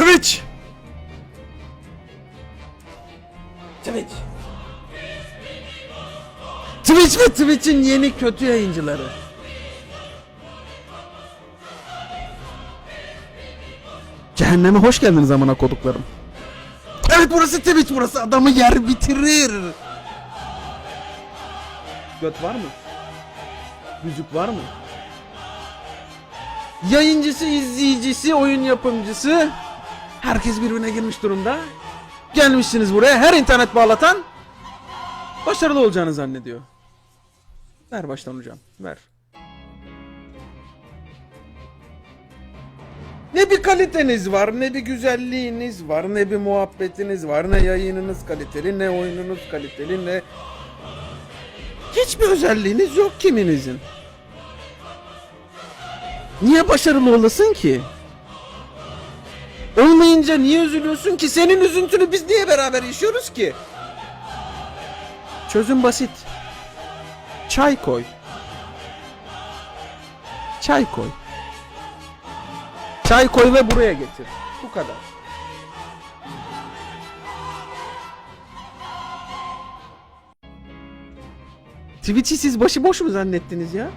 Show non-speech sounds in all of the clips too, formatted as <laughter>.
Twitch. Twitch. Twitch ve Twitch'in yeni kötü yayıncıları. Cehenneme hoş geldiniz amına koduklarım. Evet burası Twitch burası adamı yer bitirir. Göt var mı? Müzik var mı? Yayıncısı, izleyicisi, oyun yapımcısı herkes birbirine girmiş durumda. Gelmişsiniz buraya her internet bağlatan başarılı olacağını zannediyor. Ver baştan hocam, ver. Ne bir kaliteniz var, ne bir güzelliğiniz var, ne bir muhabbetiniz var, ne yayınınız kaliteli, ne oyununuz kaliteli, ne... Hiçbir özelliğiniz yok kiminizin. Niye başarılı olasın ki? Olmayınca niye üzülüyorsun ki? Senin üzüntünü biz niye beraber yaşıyoruz ki? Çözüm basit. Çay koy. Çay koy. Çay koy ve buraya getir. Bu kadar. Twitch'i siz başıboş mu zannettiniz ya?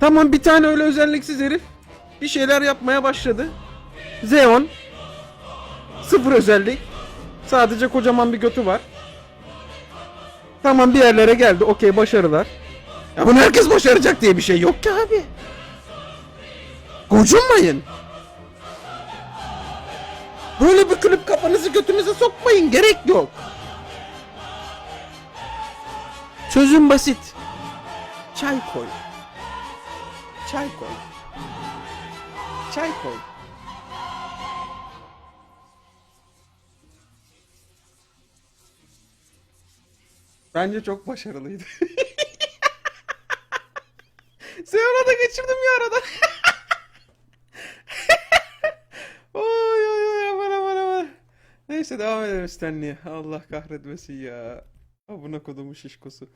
Tamam bir tane öyle özelliksiz herif bir şeyler yapmaya başladı. Zeon sıfır özellik. Sadece kocaman bir götü var. Tamam bir yerlere geldi. Okey başarılar. Ya bunu herkes başaracak diye bir şey yok ki abi. Gocunmayın. Böyle klip kafanızı götünüze sokmayın. Gerek yok. Çözüm basit. Çay koy. Çay koy. Çay koy. Bence çok başarılıydı. <laughs> Seon'a da geçirdim ya arada. <laughs> oy oy oy aman aman aman. Neyse devam edelim Stanley. Allah kahretmesin ya. Abuna kodumu şişkosu.